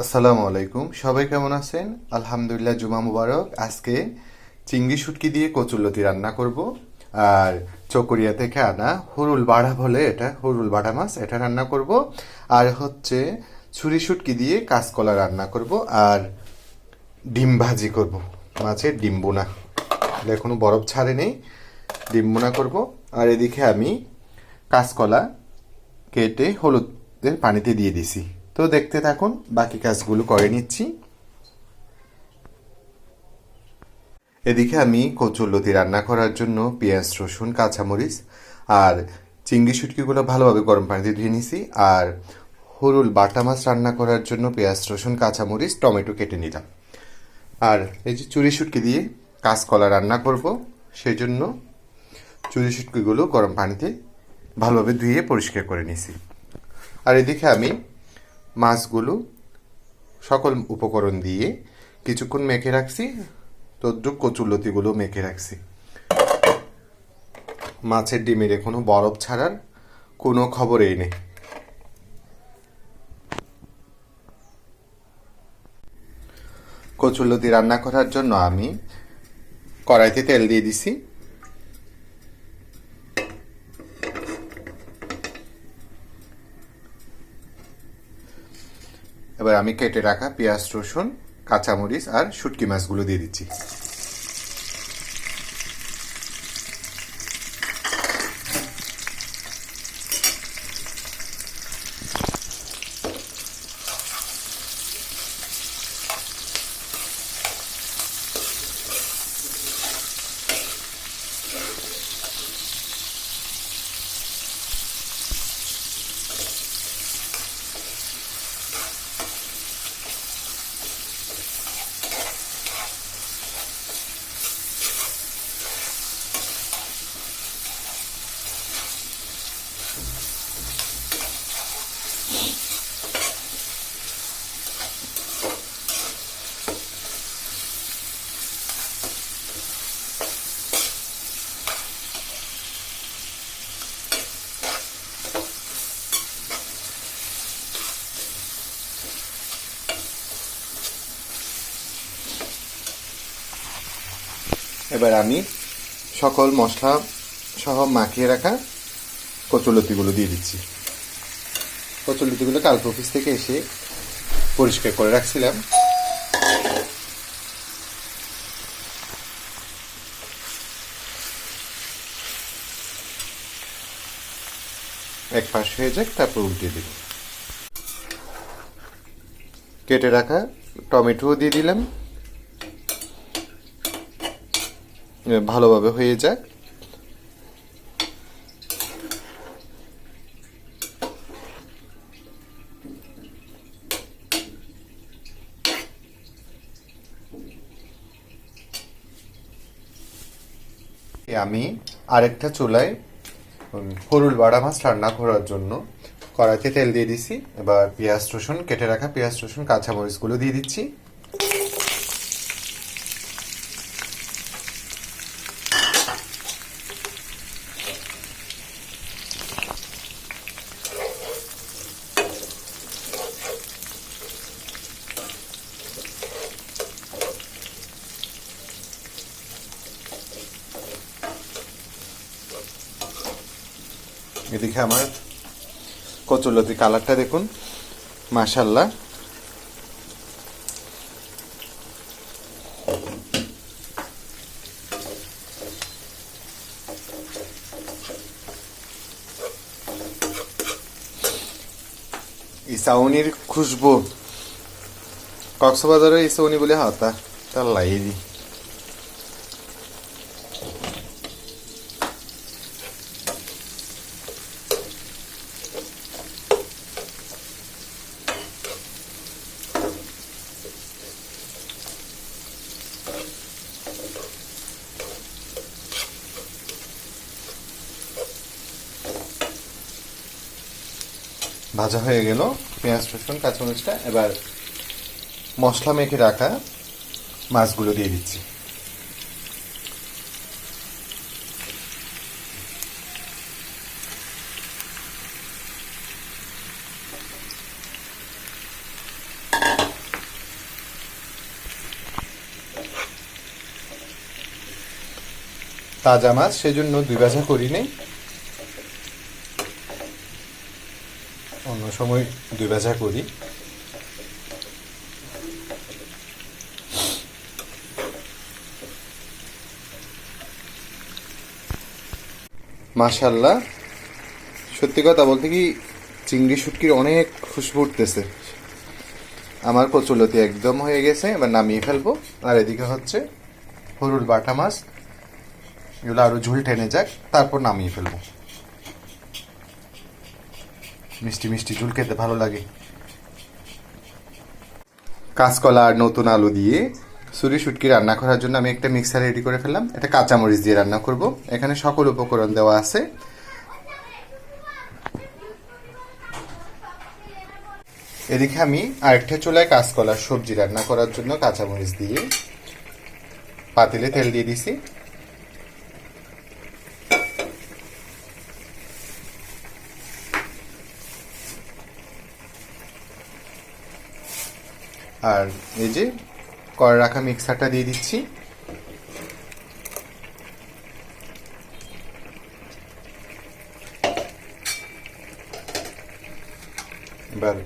আসসালামু আলাইকুম। সবাই কেমন আছেন? আলহামদুলিল্লাহ, জুমা মুবারক। আজকে চিংড়ি শুটকি দিয়ে কচুরলতি রান্না করব। আর চকরিয়া থেকে আনা হুরুল বাড়া বলে এটা, হুরুল বাড়া মাছ, এটা রান্না করব। আর হচ্ছে ছুরি শুটকি দিয়ে কাঁচকলা রান্না করব। আর ডিম ভাজি করব। মাছের ডিম বোনা। এটা এখনও বরফ ছাড়ে নেই, ডিম বোনা করব। আর এদিকে আমি কাঁচকলা কেটে হলুদের পানিতে দিয়ে দিছি। তো দেখতে থাকুন, বাকি কাজগুলো করে নিচ্ছি। এদিকে আমি কচুরলতি রান্না করার জন্য পেঁয়াজ, রসুন, কাঁচামরিচ আর চিংড়ি শুটকিগুলো ভালোভাবে গরম পানিতে ধুয়ে নিছি আর হরুল বাটা মাছ রান্না করার জন্য পেঁয়াজ, রসুন, কাঁচামরিচ, টমেটো কেটে নিলাম। আর এই যে চুরি শুটকি দিয়ে কাঁচকলা রান্না করব, সেই জন্য চুরি শুটকিগুলো গরম পানিতে ভালোভাবে ধুয়ে পরিষ্কার করে নিছি। আর এদিকে আমি মাছগুলো সকল উপকরণ দিয়ে কিছুক্ষণ মেখে রাখছি। তদ্রুপ কচুরলতিগুলো মেখে রাখছি। মাছের ডিমের এখনও বরফ ছাড়ার কোনো খবরই নেই। কচুরলতি রান্না করার জন্য আমি কড়াইতে তেল দিয়ে দিছি। এবার আমি কেটে রাখা পেঁয়াজ রসুন কাঁচামরিচ আর শুটকি মাছগুলো দিয়ে দিচ্ছি। এবার আমি সকল মশলা সহ মাখিয়ে রাখা কচুলতিগুলো দিয়ে দিচ্ছি। কচুলতিগুলো কালকে অফিস থেকে এসে পরিষ্কার করে রাখছিলাম। এক পাশ হয়ে যাক, তারপর উল্টে দেব। কেটে রাখা টমেটোও দিয়ে দিলাম। ভালোভাবে হয়ে যাক। আমি আরেকটা চুলায় হরুল বাড়া মাছ রান্না করার জন্য কড়াইতে তেল দিয়ে দিছি। এবার পেঁয়াজ রসুন, কেটে রাখা পেঁয়াজ রসুন, কাঁচামরিচগুলো দিয়ে দিচ্ছি। এদিকে আমার কচুলতি কালারটা দেখুন মাশাল্লাহ ইসাউনির খুশবু কক্সবাজারের ইসাউনি বলে হাতা তার লাইরি ভাজা হয়ে গেল, পেঁয়াজ রসুন, কাঁচামরিচটা, এবার মশলা মেখে রাখা মাছগুলো দিয়ে দিচ্ছি। তাজা মাছ, সেজন্য দুই ভাজা করি নেই সময় দুই ভাজা করি। মাশাল্লাহ সত্যি কথা বলতে কি, চিংড়ি শুটকির অনেক খুশবু উঠতেছে। আমার কচুলতি একদম হয়ে গেছে, এবার নামিয়ে ফেলব। আর এদিকে হচ্ছে হরুল বাটা মাছ। এগুলো আরও ঝুল টেনে যাক, তারপর নামিয়ে ফেলব। মিষ্টি মিষ্টি ঝুল খেতে ভালো লাগে। কাঁচকলা আর নতুন আলু দিয়ে সুরি শুটকি রান্না করার জন্য আমি একটা মিক্সার রেডি করে ফেললাম। এটা কাঁচামরিচ দিয়ে রান্না করব। এখানে সকল উপকরণ দেওয়া আছে। এদিকে আমি আরেকটা চুলায় কাঁচকলার সবজি রান্না করার জন্য কাঁচামরিচ দিয়ে পাতিলে তেল দিয়ে দিছি। আর এই যে করে রাখা মিক্সারটা দিয়ে দিচ্ছি। এবার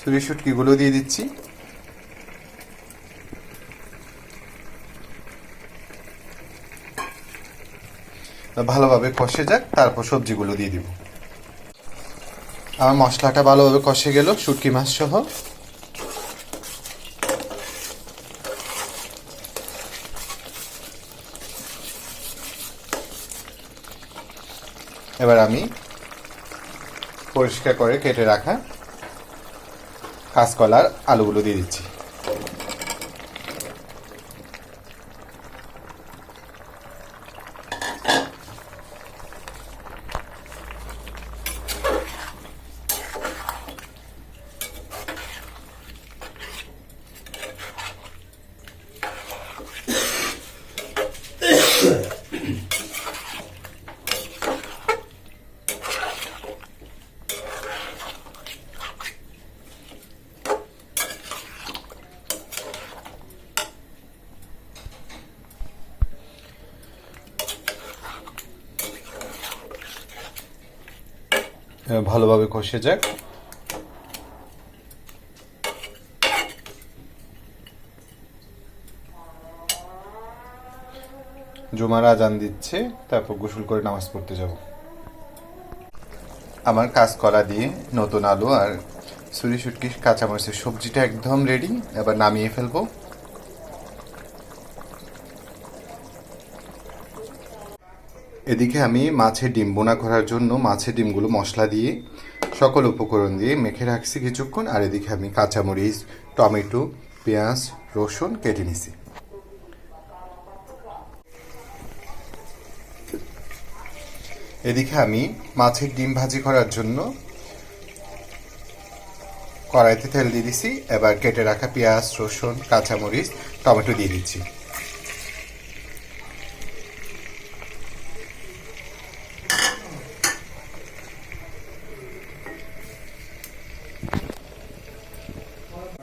সুরি শুটকিগুলো দিয়ে দিচ্ছি। ভালোভাবে কষে যাক, তারপর সবজিগুলো দিয়ে দিব। আমার মশলাটা ভালোভাবে কষে গেল, শুটকি মাছ সহ এবার আমি পরিষ্কার করে কেটে রাখা কাঁচকলার আলুগুলো দিয়ে দিচ্ছি। ভালোভাবে কষে যাক। জুমার আজান দিচ্ছে, তারপর গোসল করে নামাজ পড়তে যাব। আমার কাজ করা দিয়ে নতুন আলু আর সুরি সুটকি কাঁচামরিচের সবজিটা একদম রেডি এবার নামিয়ে ফেলব। এদিকে আমি মাছের ডিম বোনা করার জন্য মাছের ডিমগুলো মশলা দিয়ে সকল উপকরণ দিয়ে মেখে রাখছি কিছুক্ষণ, আর এদিকে আমি কাঁচামরিচ, টমেটো, পেঁয়াজ, রসুন কেটে নিছি। এদিকে আমি মাছের ডিম ভাজি করার জন্য কড়াইতে তেল দিয়ে দিছি। এবার কেটে রাখা পেঁয়াজ, রসুন, কাঁচামরিচ, টমেটো দিয়ে দিচ্ছি।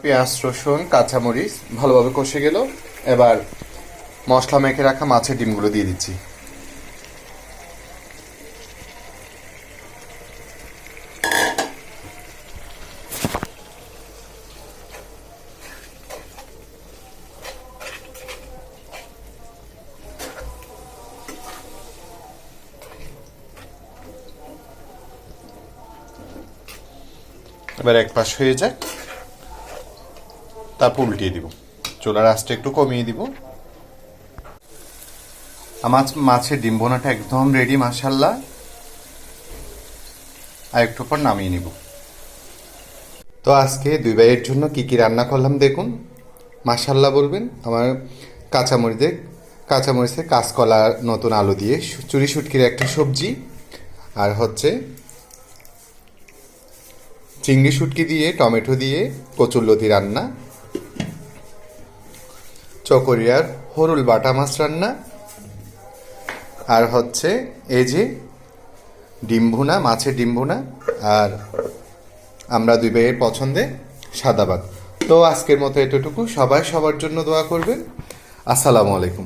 পেঁয়াজ, রসুন, কাঁচামরিচ ভালোভাবে কষে গেল। এবার মশলা মেখে রাখা মাছের ডিমগুলো দিয়ে দিচ্ছি। এবার এক পাশ হয়ে যাক। তারপর উল্টিয়ে দিব। চুলার আঁচটা একটু কমিয়ে দিব। আমার মাছের ডিম বোনাটা একদম রেডি মাসাল্লাহ আর একটু পর নামিয়ে নিব। তো আজকে দুই ভাইয়ের জন্য কি কি রান্না করলাম দেখুন। মাসাল্লাহ বলবেন, আমার কাঁচামরিচের কাঁচামরিচের কাঁচকলা, নতুন আলু দিয়ে চুরি শুটকির একটা সবজি। আর হচ্ছে চিংড়ি শুটকি দিয়ে, টমেটো দিয়ে কচুর লতি রান্না। চকরিয়ার হরুল বাটা মাছ রান্না। আর হচ্ছে এই যে ডিম মাছের ডিম আর আমরা দুই ভাইয়ের পছন্দে সাদা ভাত। তো আজকের মতো এতটুকু। সবাই সবার জন্য দোয়া করবেন। আসসালামু আলাইকুম।